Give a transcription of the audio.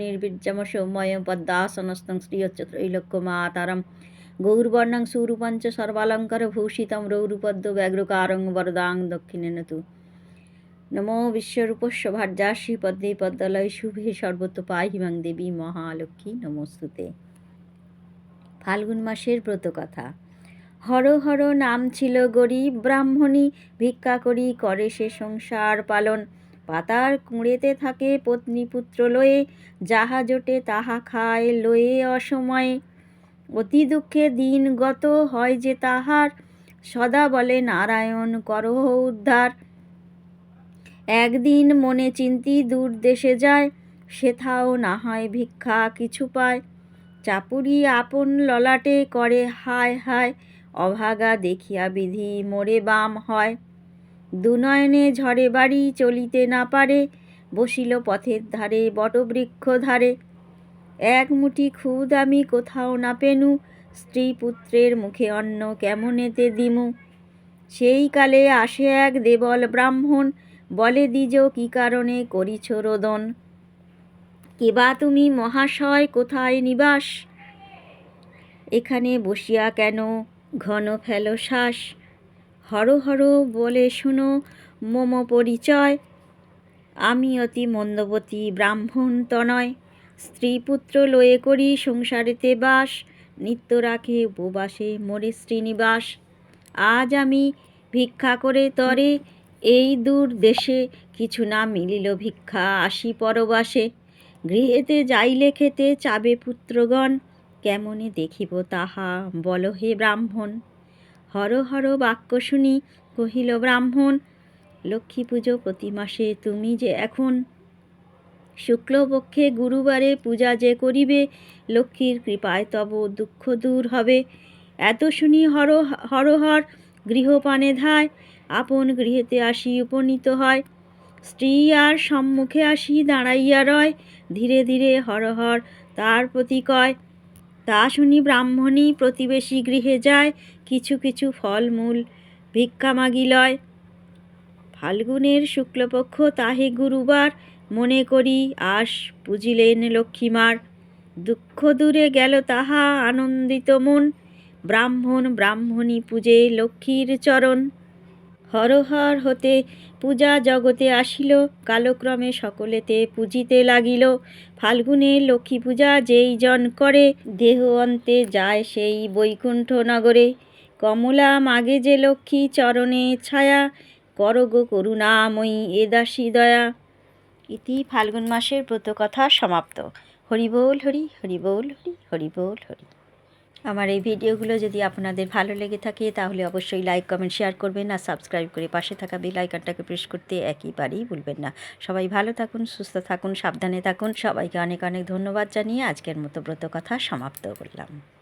নির্বীর্যম সৌময় পদ্মাসনস্তং শ্রিয়চ্চ ত্রৈলোক্যমাতারম গৌরবর্ণং সুরূপঞ্চ সর্বালঙ্কার ভূষিতম রৌরূপদ্য ব্যগ্রকারং বরদাং দক্ষিণেন তু নমো বিশ্বরূপস্য ভার্যাসী পদ্মে পদ্মালয় শুভে সর্বত্র পাহিমাং দেবী মহালক্ষ্মী নমস্তুতে ফাল্গুন মাসের ব্রতকথা হর হর নাম ছিল গরিব ব্রাহ্মণী ভিক্ষা করি, করে সে সংসার পালন। পাতার কুঁড়েতে থাকে পত্নী পুত্র লয়ে, যাহা জোটে তাহা খায় লয়ে অসময়ে। অতি দুঃখে দিন গত হয় যে তাহার, সদা বলে নারায়ণ করহ উদ্ধার। একদিন মনে চিন্তি দূর দেশে যায়, সেথাও না হয় ভিক্ষা কিছু পায়। চাপুরি আপন ললাটে করে, হায় হায়, অভাগা দেখিয়া বিধি মোরে বাম হয়। দুনয়নে ঝড়ে বাড়ি চলিতে না পারে, বসিল পথের ধারে বটবৃক্ষ ধারে। এক মুঠি খুদ আমি কোথাও না পেনু, স্ত্রী পুত্রের মুখে অন্ন কেমনেতে দিমু। সেই কালে আসে এক দেবল ব্রাহ্মণ, বলে, দ্বিজ, কি কারণে করিছ রোদন? কেবা তুমি মহাশয়, কোথায় নিবাস? এখানে বসিয়া কেন ঘন ফেল শ্বাস? হর হর বলে শুনো, মম পরিচয়। আমি অতি মন্দবতী ব্রাহ্মণ তনয়। স্ত্রী পুত্র লয়ে করি সংসারেতে বাস, নিত্য রাখে উপবাসে মোরে শ্রীনিবাস। আজ আমি ভিক্ষা করে তরে, এই দূর দেশে কিছু না মিলিল ভিক্ষা আসি পরবাসে। গৃহেতে যাইলে খেতে চাবে পুত্রগণ, কেমনে দেখিব তাহা বল হে ব্রাহ্মণ। হর হর বাক্য শুনি, কহিল ব্রাহ্মণ, লক্ষ্মী পুজো প্রতি মাসে তুমি যে এখন শুক্লপক্ষে গুরুবারে পূজা যে করিবে, লক্ষ্মীর কৃপায় তব দুঃখ দূর হবে। এত শুনি হর হরহর গৃহপানে ধায়, আপন গৃহেতে আসি উপনীত হয়। স্ত্রী আর সম্মুখে আসি দাঁড়াইয়া রয়, ধীরে ধীরে হরহর তার প্রতি কয়। তা শুনি ব্রাহ্মণী প্রতিবেশী গৃহে যায়, কিছু কিছু ফলমূল ভিক্ষা মাগি লয়। ফাল্গুনের শুক্লপক্ষ তাহে গুরুবার, মনে করি আস পুজিলেন লক্ষ্মীমার। দুঃখ দূরে গেল তাহা আনন্দিত মন, ব্রাহ্মণ ব্রাহ্মণী পূজে লক্ষ্মীর চরণ। হরহর হতে পূজা জগতে আসিল, কালক্রমে সকলেতে পূজিতে লাগিল। ফাল্গুনে লক্ষ্মী পূজা যেই জন করে, দেহ অন্তে যায় সেই বৈকুণ্ঠ নগরে। কমলা মাগে যে লক্ষ্মী চরণে ছায়া করগ করুণাময়ী এ দাসী দয়া। ইতি ফাল্গুন মাসের ব্রতকথা সমাপ্ত। হরিবোল হরি হরিবোল হরি হরিবোল হরি। আমার এই ভিডিওগুলো যদি আপনাদের ভালো লেগে থাকে, তাহলে অবশ্যই লাইক কমেন্ট শেয়ার করবেন আর সাবস্ক্রাইব করে পাশে থাকা বেল আইকনটাকে প্রেস করতে একেবারেই ভুলবেন না। সবাই ভালো থাকুন, সুস্থ থাকুন, সাবধানে থাকুন। সবাইকে অনেক অনেক ধন্যবাদ জানিয়ে আজকের মতো ব্রত কথা সমাপ্ত করলাম।